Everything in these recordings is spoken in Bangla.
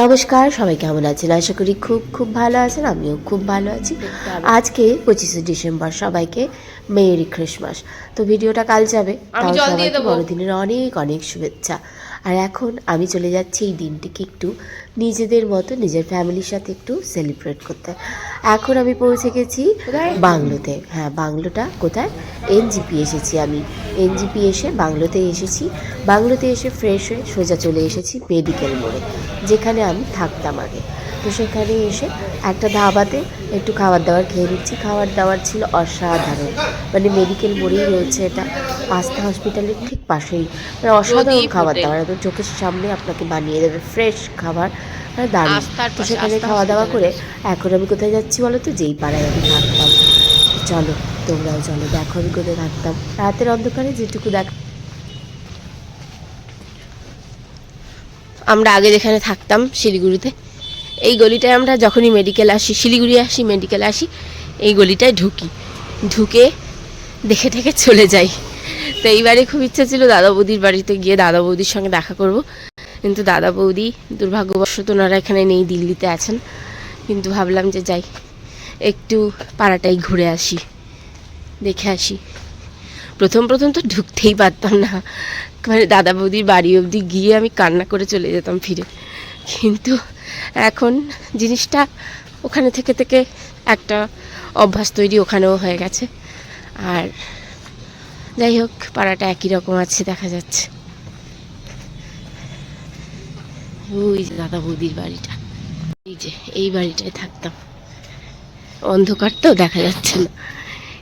নমস্কার সবাই কেমন আছেন? আশা করি খুব খুব ভালো আছেন আমিও খুব ভালো আছি। আজকে পঁচিশে ডিসেম্বর সবাইকে মেরি ক্রিসমাস। তো ভিডিওটা কাল যাবে আমি তাও সবাইকে বড়দিনের অনেক অনেক শুভেচ্ছা। আর এখন আমি চলে যাচ্ছি এই দিনটিকে একটু নিজেদের মতো নিজের ফ্যামিলির সাথে একটু সেলিব্রেট করতে। এখন আমি পৌঁছে গেছি বাংলোতে। হ্যাঁ বাংলোটা কোথায়? এনজিপি এসেছি আমি। এনজিপি এসে বাংলোতে এসেছি। বাংলোতে এসে ফ্রেশ হয়ে সোজা চলে এসেছি মেডিকেল মোড়ে যেখানে আমি থাকতাম আগে। তো সেখানে এসে একটা ধাবাতে একটু খাবার দাবার খেয়ে নিচ্ছি। খাবার দাবার ছিল অসাধারণ। মানে মেডিকেল মোড়েই রয়েছে এটা। আস্থা হসপিটালের ঠিক পাশেই। মানে অসাধারণ খাবার দাবার। একদম চোখের সামনে আপনাকে বানিয়ে দেবে। ফ্রেশ খাবার। মানে দারুণ। তো সেখানে খাওয়া দাওয়া করে এখন আমি কোথায় যাচ্ছি বলো তো যেই পাড়ায় আমি থাকতাম। চলো তোমরাও চলো। দেখো আমি কোথায় থাকতাম। রাতের অন্ধকারে যেটুকু দেখ আমরা আগে যেখানে থাকতাম শিলিগুড়িতে। এই গলিটায় আমরা যখনই মেডিকেল আসি, শিলিগুড়ি আসি মেডিকেল আসি, এই গলিটায় ঢুকি। ঢুকে দেখে দেখে চলে যাই। তো এইবারে খুব ইচ্ছা ছিল দাদা বৌদির বাড়িতে গিয়ে দাদা বৌদির সঙ্গে দেখা করব। কিন্তু দাদা বৌদি দুর্ভাগ্যবশত ওনারা এখানে নেই, দিল্লিতে আছেন। কিন্তু ভাবলাম যে যাই, একটু পাড়াটাই ঘুরে আসি, দেখে আসি। প্রথম প্রথম তো ঢুকতেই পারতাম না। মানে দাদা বৌদির বাড়ি অবধি গিয়ে আমি কান্না করে চলে যেতাম ফিরে। কিন্তু এখন জিনিসটা ওখানে থেকে থেকে একটা অভ্যাস তৈরি ওখানেও হয়ে গেছে। আর যাই হোক, পাড়াটা একই রকম আছে, দেখা যাচ্ছে। ওই যে দাদা বৌদির বাড়িটা। এই যে, এই বাড়িটায় থাকতাম। অন্ধকার তো দেখা যাচ্ছে না।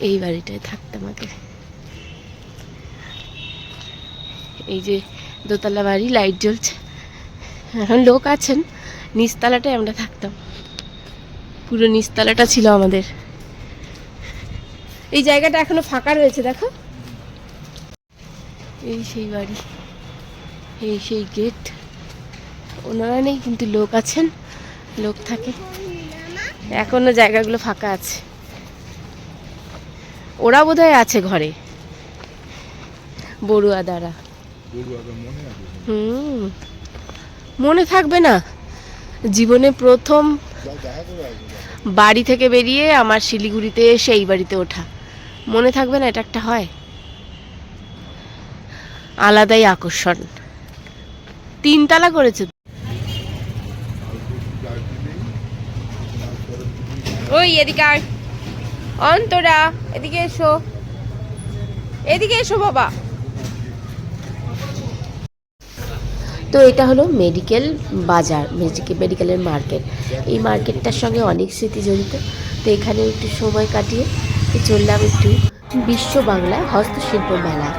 এই বাড়িটায় থাকতাম আগে। এই যে দোতলা বাড়ি, লাইট জ্বলছে। এখন লোক আছেন নিচতলাটায় আমরা থাকতাম। পুরো নিচতলাটা ছিল আমাদের। এই জায়গাটা এখনও ফাঁকা রয়েছে দেখো। এই সেই বাড়ি এই সেই গেট। ওনারা নেই কিন্তু লোক আছেন লোক থাকে। এখনও জায়গাগুলো ফাঁকা আছে। ওরা বোধহয় আছে ঘরে। বড়ুয়া দ্বারা। হুম। মনে থাকবে না। জীবনে প্রথম বাড়ি থেকে বেরিয়ে আমার শিলিগুড়িতে এসে এই বাড়িতে ওঠা। মনে থাকবে না এটা একটা হয়? আলাদাই আকর্ষণ। তিনতলা করেছে ওই, এদিকে আয়। অন্তরা, এদিকে এসো। এদিকে এসো বাবা। তো এটা হলো মেডিকেল বাজার মেডিকেল মেডিকেলের মার্কেট এই মার্কেটটার সঙ্গে অনেক স্মৃতি জড়িত। তো এখানে একটু সময় কাটিয়ে চললাম একটু বিশ্ব বাংলায় হস্তশিল্প মেলা।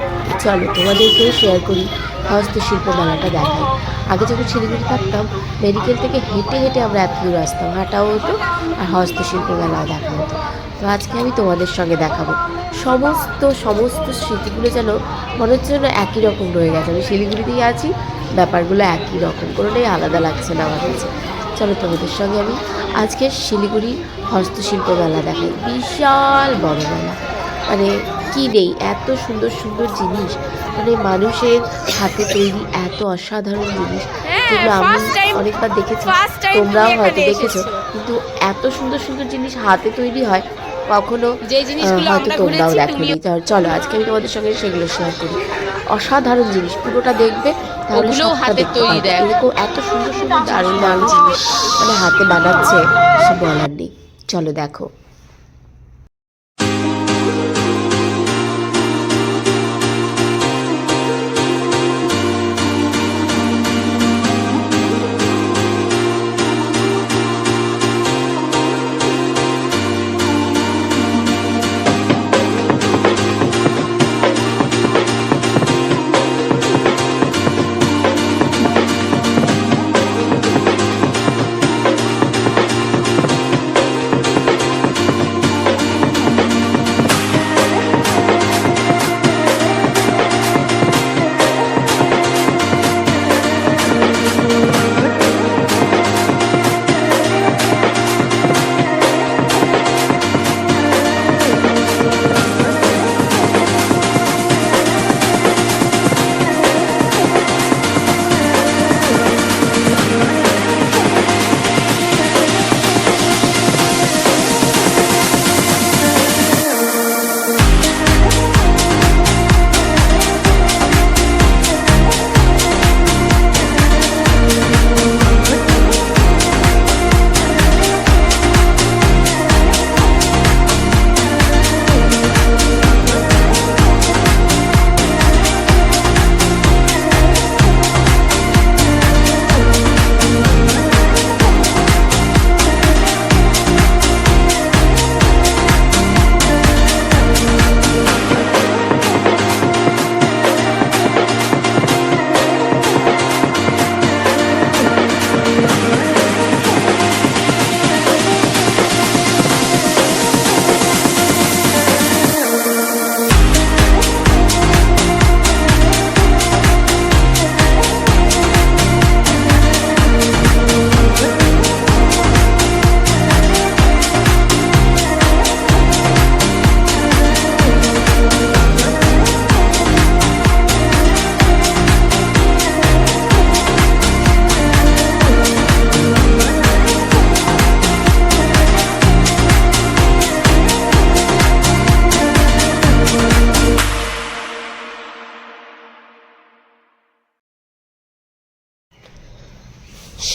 চলো, তোমাদেরকেও শেয়ার করি হস্তশিল্প মেলাটা দেখাই। আগে যখন শিলিগুড়ি থাকতাম মেডিকেল থেকে হেঁটে হেঁটে আমরা এত দূর আসতাম। হাঁটাও হতো আর হস্তশিল্প মেলাও দেখা হতো। তো আজকে আমি তোমাদের সঙ্গে দেখাবো। সমস্ত সমস্ত স্মৃতিগুলো যেন মনে হচ্ছে যেন একই রকম রয়ে গেছে। আমি শিলিগুড়িতেই আছি ব্যাপারগুলো একই রকম কোনোটাই আলাদা লাগছে না আমার কাছে। চলো তোমাদের সঙ্গে আমি আজকে শিলিগুড়ি হস্তশিল্প মেলা দেখাই। বিশাল বড় মেলা। মানে কি নেই এত সুন্দর সুন্দর জিনিস। মানে মানুষের হাতে তৈরি এত অসাধারণ জিনিস। হ্যাঁ, যেগুলো আমি অনেকবার দেখেছি। তোমরাও হয়তো দেখেছ। কিন্তু এত সুন্দর সুন্দর জিনিস হাতে তৈরি হয় কখনো যে জিনিসগুলো হয়তো আমরা তোমরাও ঘুরেছি দেখোনি তুমিও চলো আজকে আমি তোমাদের সঙ্গে সেগুলো শেয়ার করি। অসাধারণ জিনিস পুরোটা দেখবে তাহলে হাতে হাতের তৈরি দেয় দেখ। এত সুন্দর সুন্দর দারুণ দারুণ জিনিস মানে হাতে বানাচ্ছে সে বলার নেই। চলো দেখো।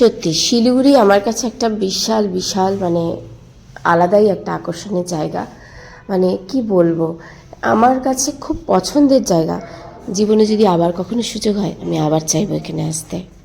সত্যি, শিলিগুড়ি আমার কাছে একটা বিশাল বিশাল মানে আলাদাই একটা আকর্ষণের জায়গা। মানে কি বলব, আমার কাছে খুব পছন্দের জায়গা। জীবনে যদি আবার কখনো সুযোগ হয়, আমি আবার চাইব এখানে আসতে।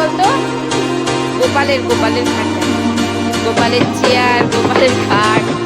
বলতো? গোপালের গোপালের খাট গোপালের চেয়ার গোপালের খাট।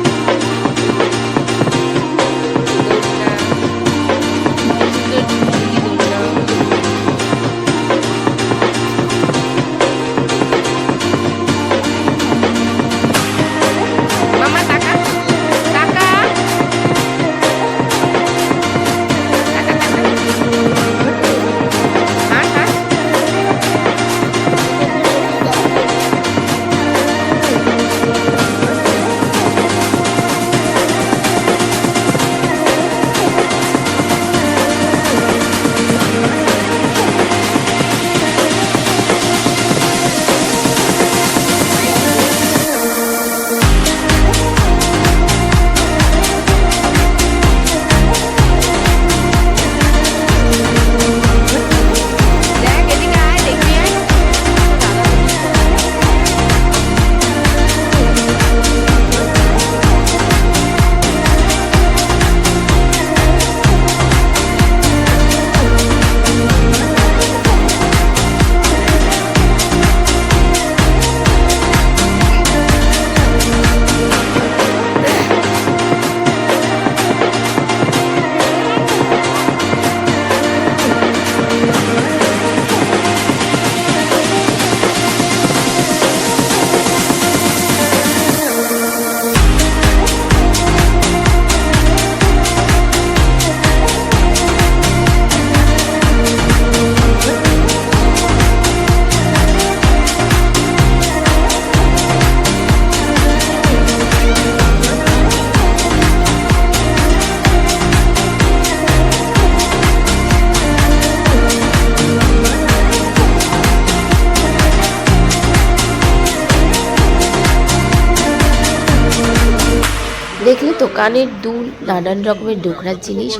কানের দুল, নানান রকমের ডোকরার জিনিস,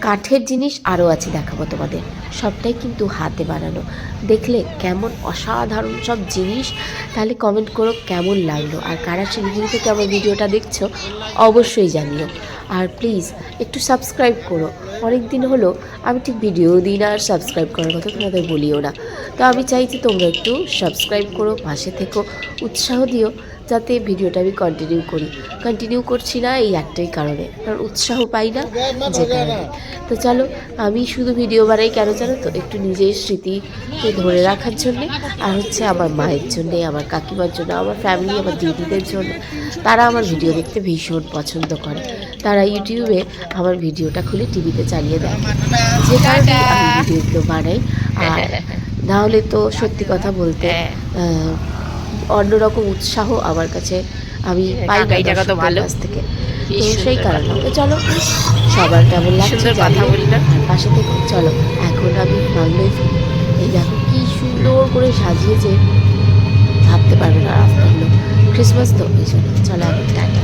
কাঠের জিনিস আরও আছে দেখাবো তোমাদের। সবটাই কিন্তু হাতে বানানো। দেখলে কেমন অসাধারণ সব জিনিস। তাহলে কমেন্ট করো কেমন লাগল। আর কারা শিলিগুড়ি থেকে আমার ভিডিওটা দেখছ, অবশ্যই জানিও। আর প্লিজ একটু সাবস্ক্রাইব করো। অনেক দিন হলো, আমি ঠিক ভিডিও দিই না আর সাবস্ক্রাইব করার কথা তোমাদের বলিও না। তো আমি চাই যে তোমরা একটু সাবস্ক্রাইব করো, পাশে থেকো, উৎসাহ দিও। যাতে ভিডিওটা আমি কন্টিনিউ করি। কন্টিনিউ করছি না এই একটাই কারণে কারণ উৎসাহ পাই না যে কারণে। তো চলো আমি শুধু ভিডিও বানাই কেন জানো তো? একটু নিজের স্মৃতিকে ধরে রাখার জন্যে আর হচ্ছে আমার মায়ের জন্যে আমার কাকিমার জন্য আমার ফ্যামিলি আমার দিদিদের জন্য। তারা আমার ভিডিও দেখতে ভীষণ পছন্দ করে। তারা ইউটিউবে আমার ভিডিওটা খুলে টিভিতে চালিয়ে দেয়। যে কারণে আমি ভিডিওগুলো বানাই। আর নাহলে তো সত্যি কথা বলতে হ্যাঁ। অন্যরকম উৎসাহ আমার কাছে। আমি পাই না কথা কাছ থেকে। তো সেই কারণে। তো চলো সবার কেমন লাগছে কথা বলি না পাশে থেকে চলো এখন আমি বাংলায় ফিরি এই দেখো কি সুন্দর করে সাজিয়েছে। ভাবতে পারবে না রাস্তাগুলো। ক্রিসমাস তো এই জন্য চলো এখন টাটা।